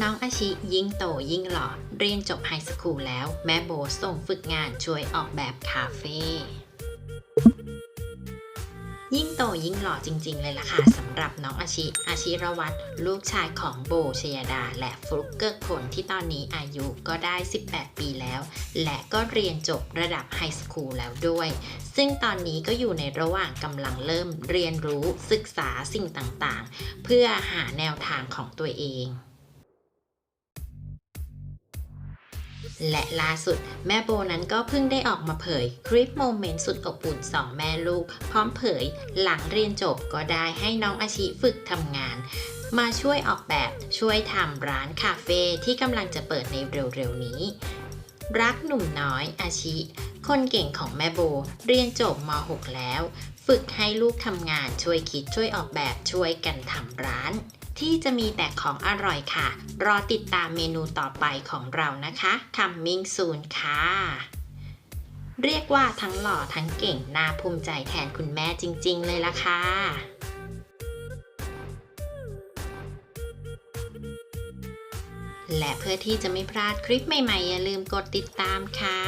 น้องอาชิยิ่งโตยิ่งหล่อเรียนจบไฮสคูลแล้ว แม่โบส่งฝึกงานช่วยออกแบบคาเฟ่ยิ่งโตยิ่งหล่อจริง ๆ เลยล่ะค่ะสำหรับน้องอาชิอาชิรวัตรลูกชายของโบชยดา และฟลุกเกอร์คนที่ตอนนี้อายุก็ได้ 18 ปีแล้ว และก็เรียนจบระดับไฮสคูลแล้วด้วย ซึ่งตอนนี้ก็อยู่ในระหว่างกำลังเริ่มเรียนรู้ศึกษาสิ่งต่างๆ เพื่อหาแนวทางของตัวเอง และล่าสุดแม่โบนั้นก็เพิ่งได้ออกมาเผย คลิปโมเมนต์สุดอบอุ่นสองแม่ลูก พร้อมเผย หลังเรียนจบก็ได้ให้น้องอาชิฝึกทำงาน มาช่วยออกแบบช่วยทำร้านคาเฟ่ที่กำลังจะเปิดในเร็วๆนี้ รักหนุ่มน้อยอาชิคนเก่งของแม่โบ เรียนจบม .6 แล้ว ฝึกให้ลูกทำงานช่วยคิดช่วยออกแบบช่วยกันทำร้าน ที่จะมีแต่ของอร่อยค่ะ รอติดตามเมนูต่อไปของเรานะคะ Coming soon ค่ะ เรียกว่าทั้งหล่อทั้งเก่งน่าภูมิใจแทนคุณแม่จริง ๆ เลยล่ะค่ะและเพื่อที่จะไม่พลาดคลิปใหม่ๆ อย่าลืมกดติดตามค่ะ